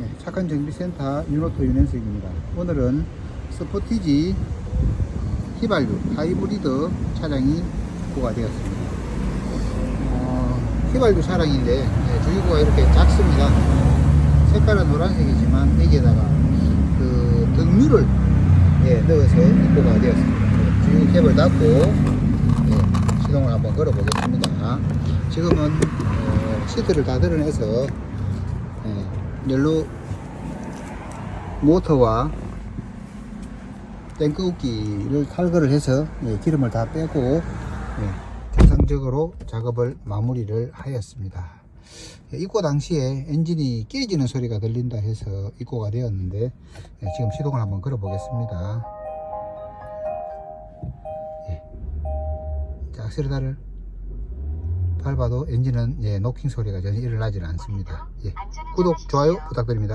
예, 착한 정비센터 윤호토 윤현석입니다. 오늘은 스포티지 휘발유 하이브리드 차량이 입고가 되었습니다. 어, 휘발유 차량인데 예, 주유구가 이렇게 작습니다. 색깔은 노란색이지만 여기에다가 그 등유를 예, 넣어서 입고가 되었습니다. 예, 주유 캡을 닫고 예, 시동을 한번 걸어 보겠습니다. 지금은 어, 시트를 다 드러내서 예, 옐로 모터와 땡끄웃기를 탈거를 해서 예, 기름을 다 빼고 예, 정상적으로 작업을 마무리를 하였습니다. 예, 입고 당시에 엔진이 깨지는 소리가 들린다 해서 입고가 되었는데 예, 지금 시동을 한번 걸어 보겠습니다. 예. 자, 악셀레다를 밟아도 엔진은 예, 노킹 소리가 전혀 일어나지는 않습니다. 예. 구독, 좋아요 부탁드립니다.